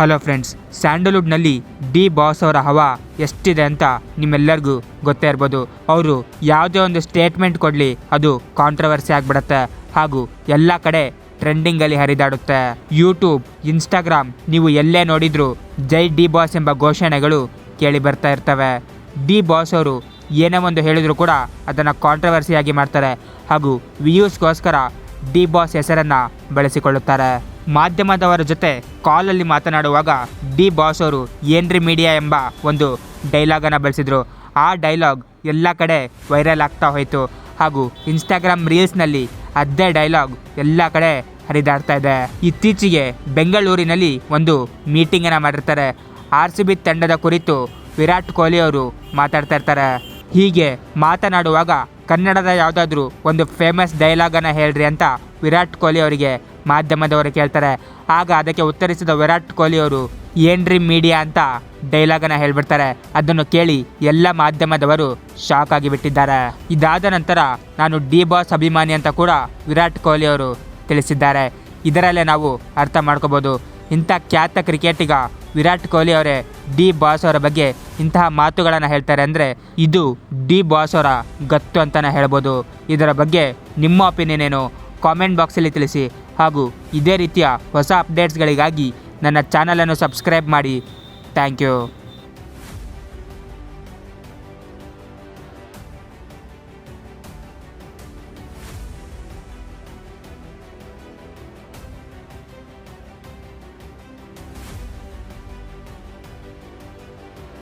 Hello friends, ಸ್ಯಾಂಡಲ್ವುಡ್ನಲ್ಲಿ D boss ಅವರ ಹವಾ ಎಷ್ಟಿದೆ ಅಂತ ನಿಮ್ಮೆಲ್ಲರಿಗೂ ಗೊತ್ತೇ ಇರ್ಬೋದು. ಅವರು ಯಾವುದೇ ಒಂದು ಸ್ಟೇಟ್ಮೆಂಟ್ ಕೊಡಲಿ, ಅದು ಕಾಂಟ್ರವರ್ಸಿ ಆಗಿಬಿಡತ್ತೆ. ಹಾಗೂ ಎಲ್ಲ ಕಡೆ ಟ್ರೆಂಡಿಂಗಲ್ಲಿ ಹರಿದಾಡುತ್ತೆ. ಯೂಟ್ಯೂಬ್, ಇನ್ಸ್ಟಾಗ್ರಾಮ್, ನೀವು ಎಲ್ಲೇ ನೋಡಿದ್ರು ಜೈ ಡಿ ಬಾಸ್ ಎಂಬ ಘೋಷಣೆಗಳು ಕೇಳಿ ಬರ್ತಾ ಇರ್ತವೆ. ಡಿ ಬಾಸ್ ಅವರು ಏನೇ ಒಂದು ಹೇಳಿದರೂ ಕೂಡ ಅದನ್ನು ಕಾಂಟ್ರವರ್ಸಿಯಾಗಿ ಮಾಡ್ತಾರೆ. ಹಾಗೂ ವ್ಯೂಸ್ಗೋಸ್ಕರ ಡಿ ಬಾಸ್ ಹೆಸರನ್ನು ಬಳಸಿಕೊಳ್ಳುತ್ತಾರೆ. ಮಾಧ್ಯಮದವರ ಜೊತೆ ಕಾಲಲ್ಲಿ ಮಾತನಾಡುವಾಗ ಡಿ ಬಾಸ್ ಅವರು ಏನ್ರಿ ಮೀಡಿಯಾ ಎಂಬ ಒಂದು ಡೈಲಾಗನ್ನು ಬಳಸಿದರು. ಆ ಡೈಲಾಗ್ ಎಲ್ಲ ಕಡೆ ವೈರಲ್ ಆಗ್ತಾ ಹೋಯಿತು. ಹಾಗೂ ಇನ್ಸ್ಟಾಗ್ರಾಮ್ ರೀಲ್ಸ್ನಲ್ಲಿ ಅದೇ ಡೈಲಾಗ್ ಎಲ್ಲ ಕಡೆ ಹರಿದಾಡ್ತಾ ಇದೆ. ಇತ್ತೀಚೆಗೆ ಬೆಂಗಳೂರಿನಲ್ಲಿ ಒಂದು ಮೀಟಿಂಗನ್ನು ಮಾಡಿರ್ತಾರೆ. ಆರ್ ಸಿ ಬಿ ತಂಡದ ಕುರಿತು ವಿರಾಟ್ ಕೊಹ್ಲಿ ಅವರು ಮಾತಾಡ್ತಾ ಇರ್ತಾರೆ. ಹೀಗೆ ಮಾತನಾಡುವಾಗ ಕನ್ನಡದ ಯಾವುದಾದ್ರೂ ಒಂದು ಫೇಮಸ್ ಡೈಲಾಗನ್ನು ಹೇಳ್ರಿ ಅಂತ ವಿರಾಟ್ ಕೊಹ್ಲಿ ಅವರಿಗೆ ಮಾಧ್ಯಮದವರು ಕೇಳ್ತಾರೆ. ಆಗ ಅದಕ್ಕೆ ಉತ್ತರಿಸಿದ ವಿರಾಟ್ ಕೊಹ್ಲಿ ಅವರು, ಏನ್ರಿ ಮೀಡಿಯಾ ಅಂತ ಡೈಲಾಗನ್ನು ಹೇಳ್ಬಿಡ್ತಾರೆ. ಅದನ್ನು ಕೇಳಿ ಎಲ್ಲ ಮಾಧ್ಯಮದವರು ಶಾಕ್ ಆಗಿಬಿಟ್ಟಿದ್ದಾರೆ ಇದಾದ ನಂತರ ನಾನು ಡಿ ಬಾಸ್ ಅಭಿಮಾನಿ ಅಂತ ಕೂಡ ವಿರಾಟ್ ಕೊಹ್ಲಿ ಅವರು ತಿಳಿಸಿದ್ದಾರೆ. ಇದರಲ್ಲೇ ನಾವು ಅರ್ಥ ಮಾಡ್ಕೋಬೋದು. ಇಂಥ ಖ್ಯಾತ ಕ್ರಿಕೆಟಿಗ ವಿರಾಟ್ ಕೊಹ್ಲಿ ಅವರೇ ಡಿ ಬಾಸ್ ಅವರ ಬಗ್ಗೆ ಇಂತಹ ಮಾತುಗಳನ್ನು ಹೇಳ್ತಾರೆ ಅಂದರೆ ಇದು ಡಿ ಬಾಸ್ ಅವರ ಗತ್ತು ಅಂತಲೇ ಹೇಳ್ಬೋದು. ಇದರ ಬಗ್ಗೆ ನಿಮ್ಮ ಒಪಿನಿಯನ್ ಏನು? ಕಾಮೆಂಟ್ ಬಾಕ್ಸಲ್ಲಿ ತಿಳಿಸಿ. ಹಾಗೂ ಇದೇ ರೀತಿಯ ಹೊಸ ಅಪ್ಡೇಟ್ಸ್ಗಳಿಗಾಗಿ ನನ್ನ ಚಾನಲನ್ನು ಸಬ್ಸ್ಕ್ರೈಬ್ ಮಾಡಿ. Thank you.